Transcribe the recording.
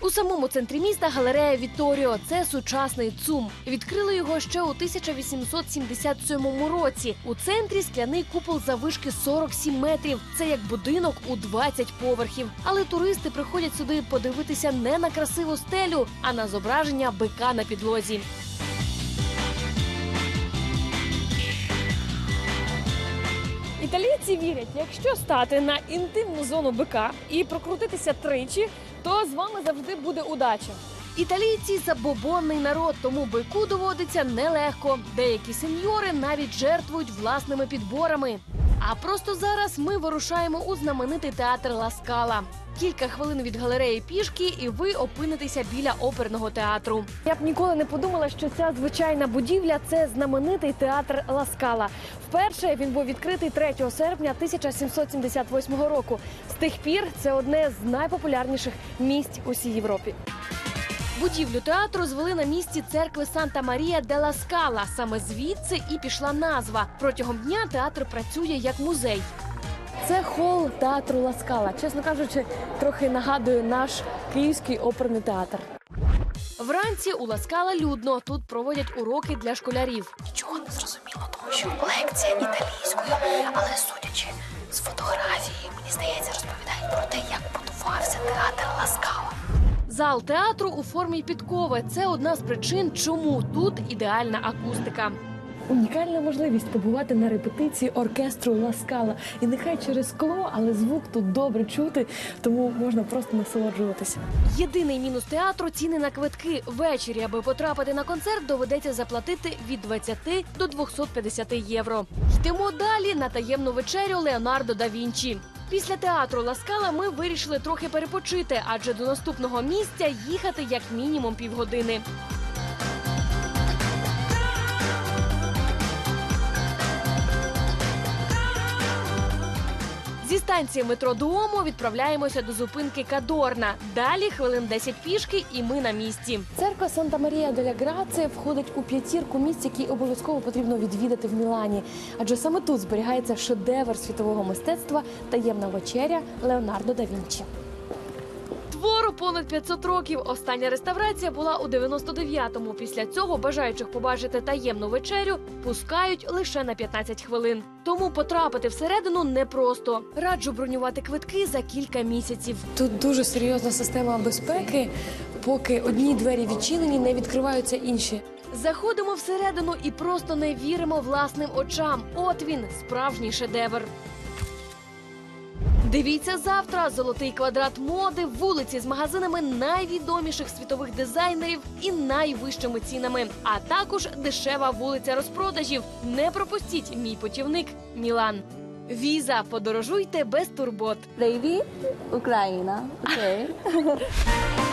У самому центрі міста галерея Віторіо. Це сучасний ЦУМ. Відкрили його ще у 1877 році. У центрі скляний купол завишки 47 метрів. Це як будинок у 20 поверхів. Але туристи приходять сюди подивитися не на красиву стелю, а на зображення бика на підлозі. Італійці вірять, якщо стати на інтимну зону бика і прокрутитися тричі, то з вами завжди буде удача. Італійці забобонний народ, тому бику доводиться нелегко. Деякі сеньори навіть жертвують власними підборами. А просто зараз ми вирушаємо у знаменитий театр Ласкала. Кілька хвилин від галереї пішки, і ви опинитеся біля оперного театру. Я б ніколи не подумала, що ця звичайна будівля це знаменитий театр Ласкала. Вперше він був відкритий 3 серпня 1778 року. З тих пір це одне з найпопулярніших місць у всій Європі. Будівлю театру звели на місці церкви Санта Марія де ла Скала. Саме звідси і пішла назва. Протягом дня театр працює як музей. Це хол театру Ласкала. Чесно кажучи, трохи нагадує наш київський оперний театр. Вранці у Ласкала людно. Тут проводять уроки для школярів. Нічого не зрозуміло, тому що лекція італійською, але судячи Зал театру у формі підкови. Це одна з причин, чому тут ідеальна акустика. Унікальна можливість побувати на репетиції оркестру Ласкала. І нехай через скло, але звук тут добре чути, тому можна просто насолоджуватися. Єдиний мінус театру ціни на квитки. Ввечері, аби потрапити на концерт, доведеться заплатити від 20 до 250 євро. Йдемо далі на таємну вечерю Леонардо да Вінчі. Після театру Ласкала ми вирішили трохи перепочити, адже до наступного місця їхати як мінімум півгодини. Зі станції метро Дуомо відправляємося до зупинки Кадорна. Далі хвилин 10 пішки, і ми на місці. Церква Санта Марія деля Грація входить у п'ятірку місць, які обов'язково потрібно відвідати в Мілані. Адже саме тут зберігається шедевр світового мистецтва таємна вечеря Леонардо да Вінчі. Твору понад 500 років. Остання реставрація була у 99-му. Після цього бажаючих побачити таємну вечерю пускають лише на 15 хвилин. Тому потрапити всередину непросто. Раджу бронювати квитки за кілька місяців. Тут дуже серйозна система безпеки. Поки одні двері відчинені, не відкриваються інші. Заходимо всередину і просто не віримо власним очам. От він, справжній шедевр. Дивіться завтра золотий квадрат моди, вулиці з магазинами найвідоміших світових дизайнерів і найвищими цінами, а також дешева вулиця розпродажів. Не пропустіть мій путівник Мілан. Віза, подорожуйте без турбот. Baby, Україна. Окей.